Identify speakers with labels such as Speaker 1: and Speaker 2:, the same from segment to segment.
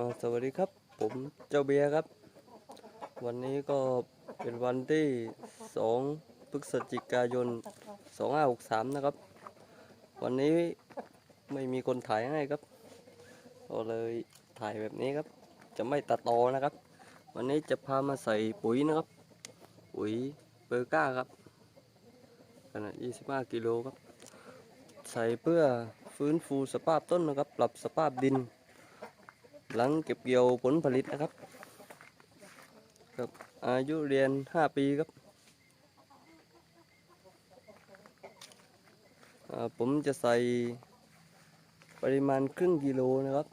Speaker 1: สวัสดีครับผมเจ้าเบียร์ครับ วันนี้ก็เป็นวันที่ 2 พฤศจิกายน 2563 นะครับ วันนี้ไม่มีคนถ่ายให้ครับก็เลยถ่ายแบบนี้ครับ จะไม่ตัดต่อนะครับ วันนี้จะพามาใส่ปุ๋ยนะครับ ปุ๋ยเบอร์ก้าครับขนาด 25 กิโลครับ ใส่เพื่อฟื้นฟูสภาพต้นนะครับ ปรับสภาพดิน หลังเก็บเกี่ยวผลผลิตนะครับครับอายุเรียน 5 ปีครับ ผมจะใส่ปริมาณครึ่งกิโลนะครับ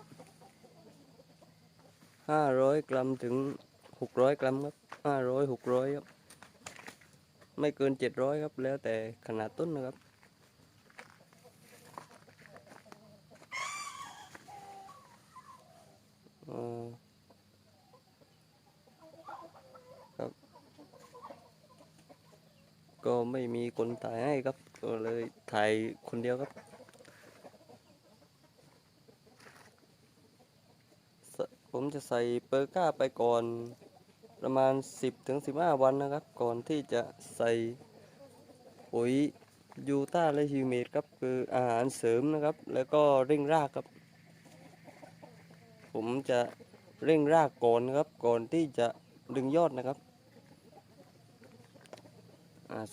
Speaker 1: 500 กรัมถึง 600 กรัมครับ 500 600 ครับ ไม่เกิน 700 ครับ แล้วแต่ขนาดต้นนะครับ อ่าครับ ก็ไม่มีคนถ่ายให้ครับ ก็เลยถ่ายคนเดียวครับ ผมจะใส่เปอร์ก้าไปก่อนประมาณ 10ถึง15 วันนะครับ ก่อนที่จะใส่ปุ๋ยยูต้าและฮิวเมดครับคืออาหารเสริมนะครับ แล้วก็เร่งรากครับ ผมจะเร่งรากก่อนครับ ก่อนที่จะดึงยอดนะครับ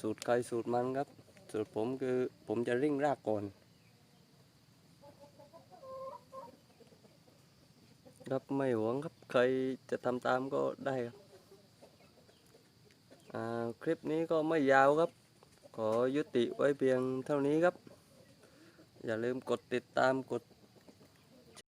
Speaker 1: สูตรใครสูตรมันครับ สูตรผมคือผมจะเร่งรากก่อน ครับไม่หวงครับใครจะทำตามก็ได้ครับคลิปนี้ก็ไม่ยาวครับ ขอยุติไว้เพียงเท่านี้ครับ อย่าลืมกดติดตามกด